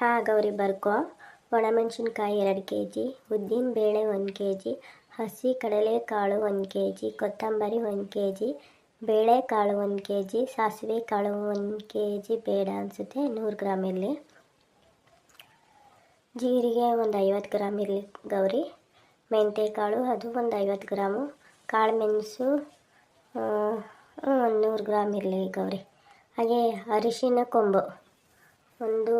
ಹಾಂ ಗೌರಿ ಬರ್ಕೋ. ಒಣಮೆಣಸಿನ್ಕಾಯಿ ಎರಡು K G ಉದ್ದಿನಬೇಳೆ ಒಂದು ಕೆ ಜಿ ಹಸಿ ಕಡಲೆಕಾಳು ಒಂದು ಕೆ ಜಿ ಕೊತ್ತಂಬರಿ ಒಂದು ಕೆ ಜಿ ಬೇಳೆಕಾಳು ಒಂದು ಕೆ ಜಿ ಸಾಸಿವೆ ಕಾಳು ಒಂದು ಕೆ ಜಿ ಬೇಡ ಅನಿಸುತ್ತೆ ನೂರು ಗ್ರಾಮ್ ಇರಲಿ. ಜೀರಿಗೆ ಒಂದು ಐವತ್ತು ಗ್ರಾಮ್ ಇರಲಿ ಗೌರಿ. ಮೆಂತ್ಯಕಾಳು ಅದು ಒಂದು ಐವತ್ತು ಗ್ರಾಮು. ಕಾಳು ಮೆಣಸು ಒಂದು ನೂರು ಗ್ರಾಮ್ ಇರಲಿ ಗೌರಿ. ಹಾಗೆ ಅರಿಶಿನ ಕೊಂಬು. ಒಂದು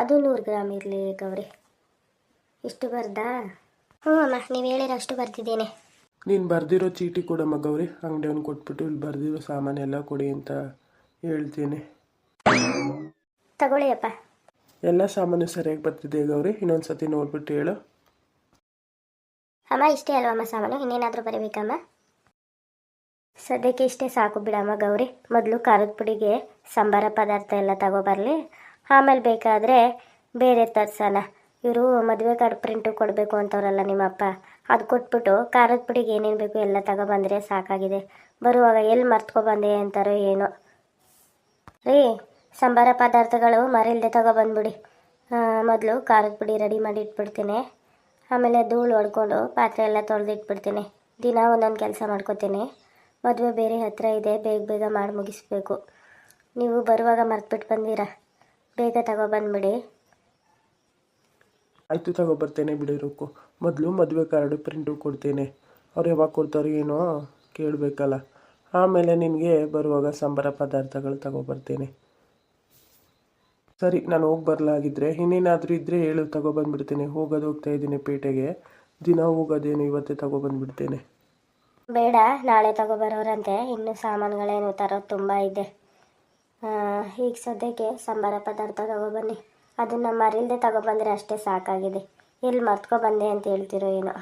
ಅದು ನೂರು ಗ್ರಾಮ್ ಇರಲಿ ಗೌರಿ. ಇಷ್ಟು ಬರ್ದಾ? ಹ್ಞೂ ಅಮ್ಮ ನೀವು ಹೇಳಿರೋಷ್ಟು ಬರ್ತಿದ್ದೀನಿ ನೀನು ಬರ್ದಿರೋ ಚೀಟಿ ಕೊಡಮ್ಮ ಗೌರಿ. ಅಂಗಡಿಯವ್ನು ಕೊಟ್ಬಿಟ್ಟು ಇಲ್ಲಿ ಬರ್ದಿರೋ ಸಾಮಾನೆಲ್ಲ ಕೊಡಿ ಅಂತ ಹೇಳ್ತೀನಿ. ತಗೊಳ್ಳಿ ಅಪ್ಪ. ಎಲ್ಲ ಸಾಮಾನು ಸರಿಯಾಗಿ ಬರ್ತಿದೆ ಗೌರಿ. ಇನ್ನೊಂದು ಸತಿ ನೋಡ್ಬಿಟ್ಟು ಹೇಳು. ಅಮ್ಮ ಇಷ್ಟೇ ಅಲ್ವಮ್ಮ ಸಾಮಾನು? ಇನ್ನೇನಾದರೂ ಬರಬೇಕಮ್ಮ? ಸದ್ಯಕ್ಕೆ ಇಷ್ಟೇ ಸಾಕು ಬಿಡಮ್ಮ ಗೌರಿ. ಮೊದಲು ಖಾರದ ಪುಡಿಗೆ ಸಂಬಾರ ಪದಾರ್ಥ ಎಲ್ಲ ತಗೊಬರಲಿ ಆಮೇಲೆ ಬೇಕಾದರೆ ಬೇರೆ ತರ್ಸೋಣ. ಇವರು ಮದುವೆ ಕಾರ್ಡ್ ಪ್ರಿಂಟು ಕೊಡಬೇಕು ಅಂತವ್ರಲ್ಲ ನಿಮ್ಮಪ್ಪ. ಅದು ಕೊಟ್ಬಿಟ್ಟು ಖಾರದ ಪುಡಿಗೆ ಏನೇನು ಬೇಕು ಎಲ್ಲ ತಗೊಬಂದರೆ ಸಾಕಾಗಿದೆ. ಬರುವಾಗ ಎಲ್ಲಿ ಮರ್ತ್ಕೊಬಂದೆ ಅಂತಾರೋ ಏನೋ. ರೀ, ಸಂಬಾರ ಪದಾರ್ಥಗಳು ಮರಿಲ್ದೆ ತಗೊಬಂದ್ಬಿಡಿ. ಮೊದಲು ಖಾರದ ಪುಡಿ ರೆಡಿ ಮಾಡಿ ಇಟ್ಬಿಡ್ತೀನಿ. ಆಮೇಲೆ ಧೂಳು ಹೊಡ್ಕೊಂಡು ಪಾತ್ರೆ ಎಲ್ಲ ತೊಳೆದಿಟ್ಬಿಡ್ತೀನಿ. ದಿನ ಒಂದೊಂದು ಕೆಲಸ ಮಾಡ್ಕೋತೀನಿ. ಮದುವೆ ಬೇರೆ ಹತ್ತಿರ ಇದೆ, ಬೇಗ ಬೇಗ ಮಾಡಿ ಮುಗಿಸ್ಬೇಕು. ನೀವು ಬರುವಾಗ ಮರ್ತ್ಬಿಟ್ಟು ಬಂದಿರಾ? ಬೇಗ ತಗೊಬಂದ್ಬಿಡಿ ಆಯಿತು ಬಿಡಿ ಬಿಡಿರೋಕು ಮೊದಲು ಮದುವೆ ಕಾರ್ಡು ಪ್ರಿಂಟು ಕೊಡ್ತೇನೆ. ಅವ್ರು ಯಾವಾಗ ಕೊಡ್ತಾರೋ ಏನೋ ಕೇಳಬೇಕಲ್ಲ. ಆಮೇಲೆ ನಿನಗೆ ಬರುವಾಗ ಸಂಬಾರ ಪದಾರ್ಥಗಳು ತಗೊಬರ್ತೇನೆ ಸರಿ ನಾನು ಹೋಗಿ ಬರಲಾಗಿದ್ದರೆ ಇನ್ನೇನಾದರೂ ಇದ್ದರೆ ಹೇಳು ತಗೊಬಂದ್ಬಿಡ್ತೇನೆ ಹೋಗೋದು ಹೋಗ್ತಾ ಇದ್ದೀನಿ ಪೇಟೆಗೆ. ದಿನ ಹೋಗೋದೇನು ಇವತ್ತೇ ತಗೊಬಂದ್ಬಿಡ್ತೇನೆ ಬೇಡ ನಾಳೆ ತಗೊಬರೋರಂತೆ ಇನ್ನೂ ಸಾಮಾನುಗಳೇನು ತರೋದು ತುಂಬ ಇದೆ. ಈಗ ಸದ್ಯಕ್ಕೆ ಸಂಬಾರ ಪದಾರ್ಥ ತಗೊಬನ್ನಿ. ಅದನ್ನು ಮರಿಲ್ದೆ ತಗೊಬಂದರೆ ಅಷ್ಟೇ ಸಾಕಾಗಿದೆ. ಎಲ್ಲಿ ಮರ್ತ್ಕೊಬಂದೆ ಅಂತ ಹೇಳ್ತಿರೋ ಏನೋ.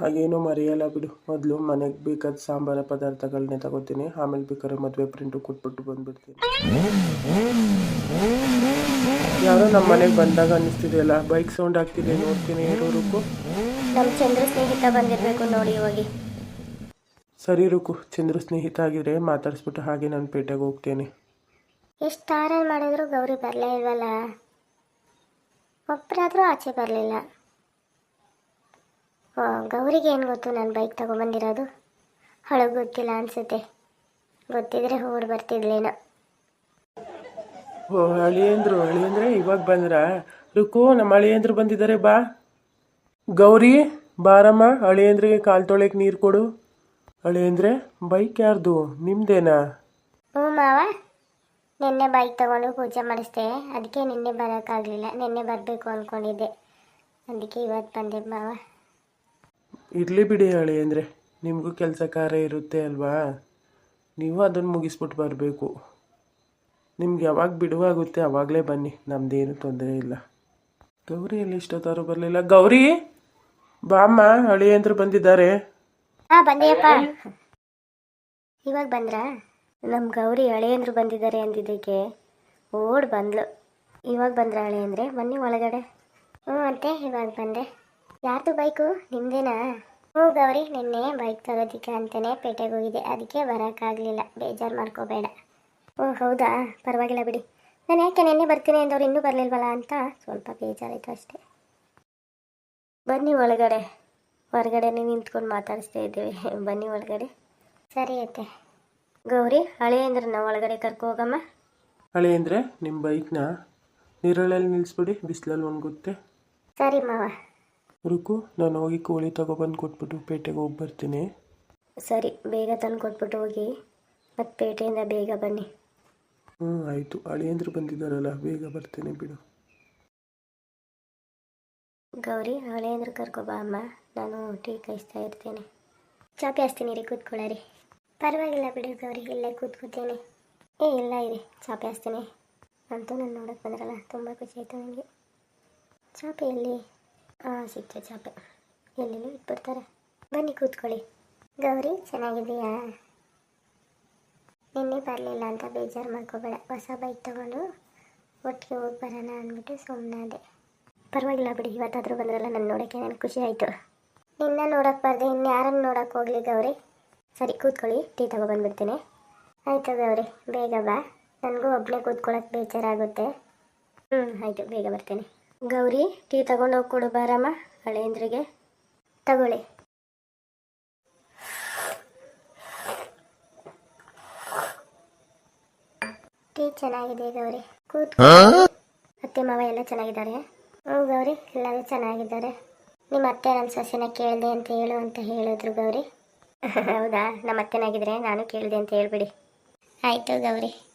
ಹಾಗೇನು ಮರೆಯಲ್ಲ ಬಿಡು. ಮೊದಲು ಮನೆಗೆ ಬೇಕಾದ ಸಾಂಬಾರ ಪದಾರ್ಥಗಳನ್ನೇ ತಗೋತೀನಿ. ಆಮೇಲೆ ಬೇಕಾದ್ರೆ ಮದುವೆ ಪ್ರಿಂಟು ಕೊಟ್ಬಿಟ್ಟು ಬಂದ್ಬಿಡ್ತೀನಿ. ಯಾರೋ ನಮ್ಮ ಮನೆಗೆ ಬಂದಾಗ ಅನ್ನಿಸ್ತಿದೆಯಲ್ಲ? ಬೈಕ್ ಸೌಂಡ್ ಆಗ್ತಿದೆ ನೋಡ್ತೀನಿ ಇರೋ ರುಕು ನಮ್ಮ ಚಂದ್ರ ಸ್ನೇಹಿತ ಬಂದಿರಬೇಕು ನೋಡಿ ಹೋಗಿ ಸರಿ ರುಕು ಚಂದ್ರ ಸ್ನೇಹಿತ ಆಗಿದ್ರೆ ಮಾತಾಡಿಸ್ಬಿಟ್ಟು ಹಾಗೆ ನಾನು ಪೇಟೆಗೆ ಹೋಗ್ತೇನೆ. ಎಷ್ಟು ತಾರಲ್ ಮಾಡಿದ್ರು ಗೌರಿ ಬರಲೇ ಇಲ್ವಲ್ಲ? ಒಬ್ಬರಾದರೂ ಆಚೆ ಬರಲಿಲ್ಲ. ಓ ಗೌರಿಗೆ ಏನು ಗೊತ್ತು ನಾನು ಬೈಕ್ ತೊಗೊಬಂದಿರೋದು? ಹಳಗೆ ಗೊತ್ತಿಲ್ಲ ಅನಿಸುತ್ತೆ. ಗೊತ್ತಿದ್ರೆ ಹೋಗಿ ಬರ್ತಿದ್ಲೇನೋ. ಓ ಅಳಿಯಂದ್ರು ಅಳಿಯಂದ್ರೆ ಇವಾಗ ಬಂದ್ರ? ರುಕು ನಮ್ಮ ಅಳಿಯಂದ್ರು ಬಂದಿದ್ದಾರೆ ಬಾ. ಗೌರಿ ಬಾರಮ್ಮ ಅಳಿಯಂದ್ರಿಗೆ ಕಾಲು ತೊಳೆಗೆ ನೀರು ಕೊಡು. ಅಳಿಯಂದ್ರೆ ಬೈಕ್ ಯಾರ್ದು? ನಿಮ್ದೇನಾ? ಹ್ಞೂ ಮಾವ. ನಿನ್ನೆ ಬೈಕ್ ತಗೊಂಡು ಪೂಜೆ ಮಾಡಿಸ್ದೆ. ಅದಕ್ಕೆ ನಿನ್ನೆ ಬರೋಕ್ಕಾಗಲಿಲ್ಲ. ನಿನ್ನೆ ಬರಬೇಕು ಅಂದ್ಕೊಂಡಿದ್ದೆ ಅದಕ್ಕೆ ಇವತ್ತು ಬಂದೆ ಮಾವ. ಇರಲಿ ಬಿಡಿ ಹೇಳಿ ಅಂದರೆ. ನಿಮಗೂ ಕೆಲಸ ಕಾರ್ಯ ಇರುತ್ತೆ ಅಲ್ವಾ? ನೀವು ಅದನ್ನು ಮುಗಿಸ್ಬಿಟ್ಟು ಬರಬೇಕು. ನಿಮ್ಗೆ ಯಾವಾಗ ಬಿಡುವಾಗುತ್ತೆ ಆವಾಗಲೇ ಬನ್ನಿ. ನಮ್ದೇನು ತೊಂದರೆ ಇಲ್ಲ. ಗೌರಿ ಎಲ್ಲಿ ಇಷ್ಟೊತ್ತಾರು ಬರಲಿಲ್ಲ. ಗೌರಿ! ಬಾಮ್ಮ ಅಳಿಯಂದ್ರು ಬಂದಿದ್ದಾರೆ. ಹಾಂ ಬಂದೆಯಪ್ಪ. ಇವಾಗ ಬಂದ್ರಾ? ನಮ್ಮ ಗೌರಿ ಹಳೆಯಂದ್ರು ಬಂದಿದ್ದಾರೆ ಅಂದಿದ್ದಕ್ಕೆ ಓಡ್ ಬಂದ್ಲು. ಇವಾಗ ಬಂದ್ರೆ ಹಳೆ ಅಂದರೆ? ಬನ್ನಿ ಒಳಗಡೆ. ಹ್ಞೂ ಅಂತೆ, ಇವಾಗ ಬಂದೆ. ಯಾರ್ದು ಬೈಕು? ನಿಮ್ಮದೇನಾ ಹ್ಞೂ ಗೌರಿ, ನಿನ್ನೆ ಬೈಕ್ ತಗೋದಿಕ್ಕೆ ಅಂತಲೇ ಪೇಟೆಗೆ ಹೋಗಿದ್ದೆ. ಅದಕ್ಕೆ ಬರೋಕ್ಕಾಗಲಿಲ್ಲ ಬೇಜಾರು ಮಾಡ್ಕೋಬೇಡ. ಓ ಹೌದಾ? ಪರವಾಗಿಲ್ಲ ಬಿಡಿ. ನಾನು ಯಾಕೆ ನಿನ್ನೆ ಬರ್ತೀನಿ ಅಂದವ್ರು ಇನ್ನೂ ಬರಲಿಲ್ವಲ್ಲ ಅಂತ ಸ್ವಲ್ಪ ಬೇಜಾರಾಯಿತು ಅಷ್ಟೇ. ಬನ್ನಿ ಒಳಗಡೆ. ಹೊರಗಡೆನೇ ನಿಂತ್ಕೊಂಡು ಮಾತಾಡಿಸ್ತಾ ಇದ್ದೀವಿ. ಬನ್ನಿ ಒಳಗಡೆ. ಸರಿ ಐತೆ ಗೌರಿ ಹಳೆ ಅಂದ್ರೆ ನಾವು ಒಳಗಡೆ ಕರ್ಕೊ ಹೋಗಮ್ಮ. ಅಳಿಯಂದ್ರೆ ನಿಮ್ಮ ಬೈಕ್ನ ನೀರಳಲ್ಲಿ ನಿಲ್ಲಿಸ್ಬಿಡಿ ಬಿಸಿಲಲ್ಲಿ ಒಣಗುತ್ತೆ. ಸರಿ ಮಾವ. ರುಕು ನಾನು ಹೋಗಿ ಕೋಳಿ ತಗೊಬಂದು ಕೊಟ್ಬಿಟ್ಟು ಪೇಟೆಗೆ ಹೋಗಿ ಬರ್ತೀನಿ. ಸರಿ ಬೇಗ ತಂದು ಕೊಟ್ಬಿಟ್ಟು ಹೋಗಿ ಮತ್ತೆ ಪೇಟೆಯಿಂದ ಬೇಗ ಬನ್ನಿ. ಹ್ಞೂ ಆಯಿತು. ಅಳಿಯಂದ್ರು ಬಂದಿದ್ದಾರಲ್ಲ ಬೇಗ ಬರ್ತೀನಿ ಬಿಡು. ಗೌರಿ ಹಳೆಯಂದ್ರು ಅಂದ್ರೆ ಕರ್ಕೊಬಾ ಅಮ್ಮ. ನಾನು ಟೀ ಕಾಯಿಸ್ತಾ ಇರ್ತೇನೆ. ಚಾಪಿ ಹಾಸ್ತೀನಿ ರೀ ಕೂತ್ಕೊಳ್ಳಿ ಪರವಾಗಿಲ್ಲ ಬಿಡಿ ಗೌರಿ, ಇಲ್ಲೇ ಕೂತ್ಕೋತೀನಿ ಏ, ಇಲ್ಲ ಇರಿ ಚಾಪೆ ಹಾಸ್ತೀನಿ ಅಂತೂ ನಾನು ನೋಡೋಕೆ ಬಂದ್ರಲ್ಲ, ತುಂಬ ಖುಷಿ ಆಯಿತು ನನಗೆ ಚಾಪೆ ಎಲ್ಲಿ? ಹಾಂ ಸಿಕ್ತು ಚಾಪೆ. ಎಲ್ಲೆಲ್ಲೂ ಇಟ್ಬಿಡ್ತಾರೆ. ಬನ್ನಿ ಕೂತ್ಕೊಳ್ಳಿ. ಗೌರಿ ಚೆನ್ನಾಗಿದೆಯಾ ನಿನ್ನೆ ಬರಲಿಲ್ಲ ಅಂತ ಬೇಜಾರು ಮಾಡ್ಕೋಬೇಡ. ಹೊಸ ಬೈಕ್ ತಗೊಂಡು ಒಟ್ಟಿಗೆ ಹೋಗಿ ಬರೋಣ ಅಂದ್ಬಿಟ್ಟು ಸುಮ್ಮನಾದೆ ಪರವಾಗಿಲ್ಲ ಬಿಡಿ, ಇವತ್ತಾದರೂ ಬಂದ್ರಲ್ಲ ನನ್ನ ನೋಡೋಕ್ಕೆ ನನಗೆ ಖುಷಿ ಆಯಿತು. ನಿನ್ನ ನೋಡೋಕೆ ಬರ್ದೆ, ಇನ್ಯಾರನ್ನು ನೋಡೋಕೆ ಹೋಗಲಿ ಗೌರಿ? ಸರಿ ಕೂತ್ಕೊಳ್ಳಿ. ಟೀ ತಗೊಬಂದ್ಬಿಡ್ತೀನಿ ಆಯಿತು ಗೌರಿ ಬೇಗ ಬಾ. ನನಗೂ ಒಬ್ಬನೇ ಕೂತ್ಕೊಳ್ಳೋಕೆ ಬೇಜಾರಾಗುತ್ತೆ. ಹ್ಞೂ ಆಯಿತು ಬೇಗ ಬರ್ತೀನಿ. ಗೌರಿ ಟೀ ತಗೊಂಡು ಹೋಗಿ ಕೊಡು ಬಾರಮ್ಮ ಹಳೇಂದ್ರಿಗೆ. ತಗೊಳ್ಳಿ. ಟೀ ಚೆನ್ನಾಗಿದೆ ಗೌರಿ. ಕೂತ್ ಅತ್ತೆ ಮಾವ ಎಲ್ಲ ಚೆನ್ನಾಗಿದ್ದಾರೆ? ಹ್ಞೂ ಗೌರಿ ಎಲ್ಲರೂ ಚೆನ್ನಾಗಿದ್ದಾರೆ. ನಿಮ್ಮ ಅತ್ತೆ ನನ್ನ ಸೊಸೆನ ಕೇಳಿದೆ ಅಂತ ಹೇಳು ಅಂತ ಹೇಳಿದ್ರು ಗೌರಿ. ಹೌದಾ? ನಮ್ಮ ಅತ್ತೆನಾಗಿದ್ರೆ ನಾನು ಕೇಳಿದೆ ಅಂತ ಹೇಳ್ಬಿಡಿ. ಆಯಿತು ಗೌರಿ.